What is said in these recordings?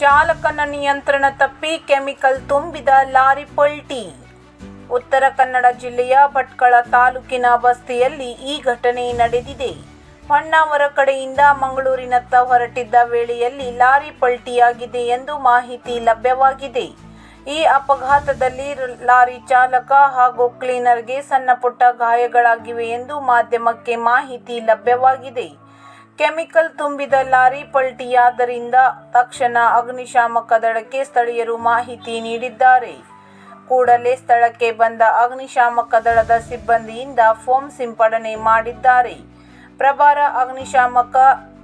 ಚಾಲಕನ ನಿಯಂತ್ರಣ ತಪ್ಪಿ ಕೆಮಿಕಲ್ ತುಂಬಿದ ಲಾರಿ ಪಲ್ಟಿ. ಉತ್ತರ ಕನ್ನಡ ಜಿಲ್ಲೆಯ ಭಟ್ಕಳ ತಾಲೂಕಿನ ಬಸ್ತಿಯಲ್ಲಿ ಈ ಘಟನೆ ನಡೆದಿದೆ. ಹೊನ್ನಾವರ ಕಡೆಯಿಂದ ಮಂಗಳೂರಿನತ್ತ ಹೊರಟಿದ್ದ ವೇಳೆಯಲ್ಲಿ ಲಾರಿ ಪಲ್ಟಿಯಾಗಿದೆ ಎಂದು ಮಾಹಿತಿ ಲಭ್ಯವಾಗಿದೆ. ಈ ಅಪಘಾತದಲ್ಲಿ ಲಾರಿ ಚಾಲಕ ಹಾಗೂ ಕ್ಲೀನರ್ಗೆ ಸಣ್ಣಪುಟ್ಟ ಗಾಯಗಳಾಗಿವೆ ಎಂದು ಮಾಧ್ಯಮಕ್ಕೆ ಮಾಹಿತಿ ಲಭ್ಯವಾಗಿದೆ. ಕೆಮಿಕಲ್ ತುಂಬಿದ ಲಾರಿ ಪಲ್ಟಿಯಾದ್ದರಿಂದ ತಕ್ಷಣ ಅಗ್ನಿಶಾಮಕ ದಳಕ್ಕೆ ಸ್ಥಳೀಯರು ಮಾಹಿತಿ ನೀಡಿದ್ದಾರೆ. ಕೂಡಲೇ ಸ್ಥಳಕ್ಕೆ ಬಂದ ಅಗ್ನಿಶಾಮಕ ದಳದ ಸಿಬ್ಬಂದಿಯಿಂದ ಫೋಮ್ ಸಿಂಪಡಣೆ ಮಾಡಿದ್ದಾರೆ. ಪ್ರಭಾರ ಅಗ್ನಿಶಾಮಕ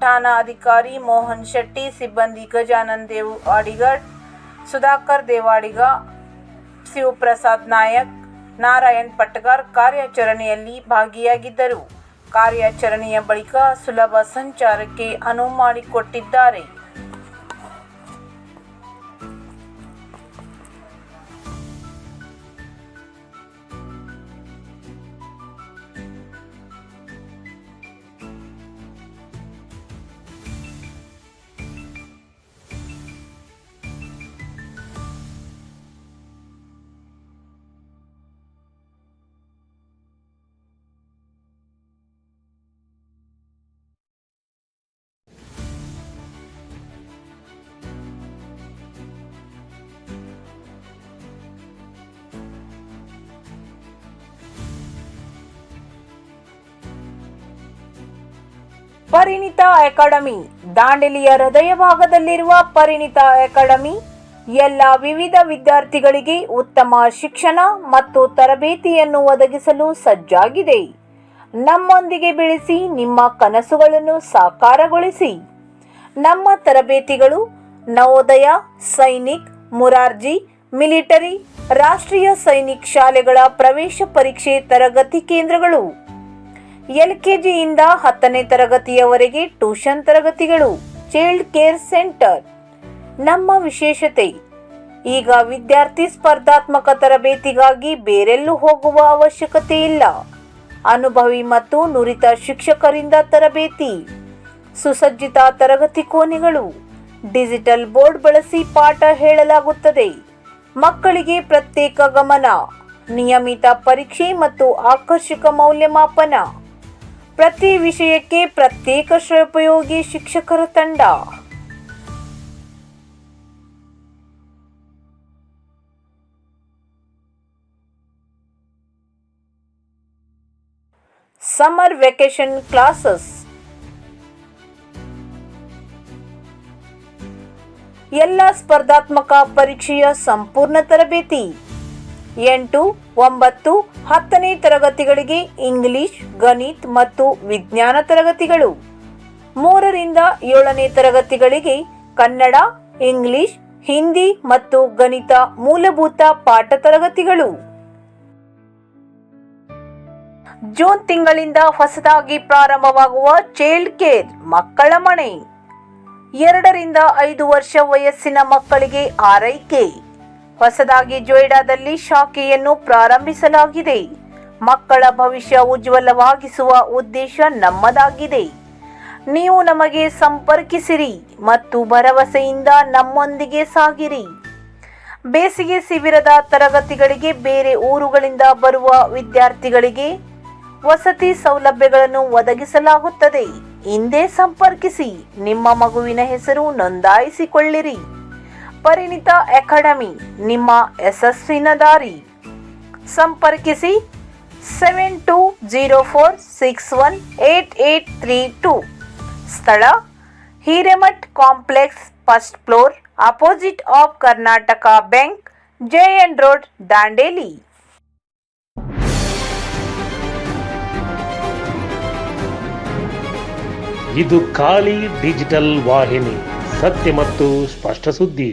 ಠಾಣಾ ಅಧಿಕಾರಿ ಮೋಹನ್ ಶೆಟ್ಟಿ, ಸಿಬ್ಬಂದಿ ಗಜಾನನ್ ದೇವ್ ಅಡಿಗಡ್ ಸುಧಾಕರ್ ದೇವಾಡಿಗ ಶಿವಪ್ರಸಾದ್ ನಾಯಕ್, ನಾರಾಯಣ್ ಪಟ್ಗಾರ್ ಕಾರ್ಯಾಚರಣೆಯಲ್ಲಿ ಭಾಗಿಯಾಗಿದ್ದರು. ಕಾರ್ಯಾಚರಣೆಯ ಬಳಿಕ ಸುಲಭ ಸಂಚಾರಕ್ಕೆ ಅನುವು ಮಾಡಿಕೊಟ್ಟಿದ್ದಾರೆ. ಪರಿಣಿತ ಅಕಾಡೆಮಿ. ದಾಂಡೇಲಿಯ ಹೃದಯ ಭಾಗದಲ್ಲಿರುವ ಪರಿಣಿತ ಅಕಾಡೆಮಿ. ಎಲ್ಲ ವಿವಿಧ ವಿದ್ಯಾರ್ಥಿಗಳಿಗೆ ಉತ್ತಮ ಶಿಕ್ಷಣ ಮತ್ತು ತರಬೇತಿಯನ್ನು ಒದಗಿಸಲು ಸಜ್ಜಾಗಿದೆ. ನಮ್ಮೊಂದಿಗೆ ಬೆಳೆಸಿ ನಿಮ್ಮ ಕನಸುಗಳನ್ನು ಸಾಕಾರಗೊಳಿಸಿ. ನಮ್ಮ ತರಬೇತಿಗಳು ನವೋದಯ, ಸೈನಿಕ್, ಮುರಾರ್ಜಿ, ಮಿಲಿಟರಿ, ರಾಷ್ಟ್ರೀಯ ಸೈನಿಕ್ ಶಾಲೆಗಳ ಪ್ರವೇಶ ಪರೀಕ್ಷೆ ತರಗತಿ ಕೇಂದ್ರಗಳು. ಎಲ್ಕೆಜಿಯಿಂದ ಹತ್ತನೇ ತರಗತಿಯವರೆಗೆ ಟ್ಯೂಷನ್ ತರಗತಿಗಳು, ಚೈಲ್ಡ್ ಕೇರ್ ಸೆಂಟರ್. ನಮ್ಮ ವಿಶೇಷತೆ, ಈಗ ವಿದ್ಯಾರ್ಥಿ ಸ್ಪರ್ಧಾತ್ಮಕ ತರಬೇತಿಗಾಗಿ ಬೇರೆಲ್ಲೂ ಹೋಗುವ ಅವಶ್ಯಕತೆ ಇಲ್ಲ. ಅನುಭವಿ ಮತ್ತು ನುರಿತ ಶಿಕ್ಷಕರಿಂದ ತರಬೇತಿ, ಸುಸಜ್ಜಿತ ತರಗತಿ ಕೋಣೆಗಳು, ಡಿಜಿಟಲ್ ಬೋರ್ಡ್ ಬಳಸಿ ಪಾಠ ಹೇಳಲಾಗುತ್ತದೆ. ಮಕ್ಕಳಿಗೆ ಪ್ರತ್ಯೇಕ ಗಮನ, ನಿಯಮಿತ ಪರೀಕ್ಷೆ ಮತ್ತು ಆಕರ್ಷಕ ಮೌಲ್ಯಮಾಪನ. ಪ್ರತಿ ವಿಷಯಕ್ಕೆ ಪ್ರತ್ಯೇಕ ಶ್ರೋಪಯೋಗಿ ಶಿಕ್ಷಕರ ತಂಡ. ಸಮ್ಮರ್ ವೆಕೇಶನ್ ಕ್ಲಾಸಸ್ ಎಲ್ಲ ಸ್ಪರ್ಧಾತ್ಮಕ ಪರೀಕ್ಷೆಯ ಸಂಪೂರ್ಣ ತರಬೇತಿ. ಎಂಟು, ಒಂಬತ್ತು, ಹತ್ತನೇ ತರಗತಿಗಳಿಗೆ ಇಂಗ್ಲಿಷ್, ಗಣಿತ್ ಮತ್ತು ವಿಜ್ಞಾನ ತರಗತಿಗಳು. ಮೂರರಿಂದ ಏಳನೇ ತರಗತಿಗಳಿಗೆ ಕನ್ನಡ, ಇಂಗ್ಲಿಷ್, ಹಿಂದಿ ಮತ್ತು ಗಣಿತ ಮೂಲಭೂತ ಪಾಠ ತರಗತಿಗಳು. ಜೂನ್ ತಿಂಗಳಿಂದ ಹೊಸದಾಗಿ ಪ್ರಾರಂಭವಾಗುವ ಚೈಲ್ಡ್ ಕೇರ್ ಮಕ್ಕಳ ಮನೆ. ಎರಡರಿಂದ ಐದು ವರ್ಷ ವಯಸ್ಸಿನ ಮಕ್ಕಳಿಗೆ ಆರೈಕೆ. ಹೊಸದಾಗಿ ಜೊಯ್ಡಾದಲ್ಲಿ ಶಾಖೆಯನ್ನು ಪ್ರಾರಂಭಿಸಲಾಗಿದೆ. ಮಕ್ಕಳ ಭವಿಷ್ಯ ಉಜ್ವಲವಾಗಿಸುವ ಉದ್ದೇಶ ನಮ್ಮದಾಗಿದೆ. ನೀವು ನಮಗೆ ಸಂಪರ್ಕಿಸಿರಿ ಮತ್ತು ಭರವಸೆಯಿಂದ ನಮ್ಮೊಂದಿಗೆ ಸಾಗಿರಿ. ಬೇಸಿಗೆ ಶಿಬಿರದ ತರಗತಿಗಳಿಗೆ ಬೇರೆ ಊರುಗಳಿಂದ ಬರುವ ವಿದ್ಯಾರ್ಥಿಗಳಿಗೆ ವಸತಿ ಸೌಲಭ್ಯಗಳನ್ನು ಒದಗಿಸಲಾಗುತ್ತದೆ. ಹಿಂದೆ ಸಂಪರ್ಕಿಸಿ. ನಿಮ್ಮ ಮಗುವಿನ ಹೆಸರು ನೋಂದಾಯಿಸಿಕೊಳ್ಳಿರಿ. ಪರಿಣಿತ ಅಕಾಡೆಮಿ, ನಿಮ್ಮ ಯಶಸ್ಸಿನ ದಾರಿ. ಸಂಪರ್ಕಿಸಿ seven two zero four six one eight eight three two ಸ್ಥಳ, Hiremath complex, first floor, opposite of Karnataka bank J N road, Dandeli. ಇದು ಖಾಲಿ ಡಿಜಿಟಲ್ ವಾಹಿನಿ, ಸತ್ಯ ಮತ್ತು ಸ್ಪಷ್ಟ ಸುದ್ದಿ.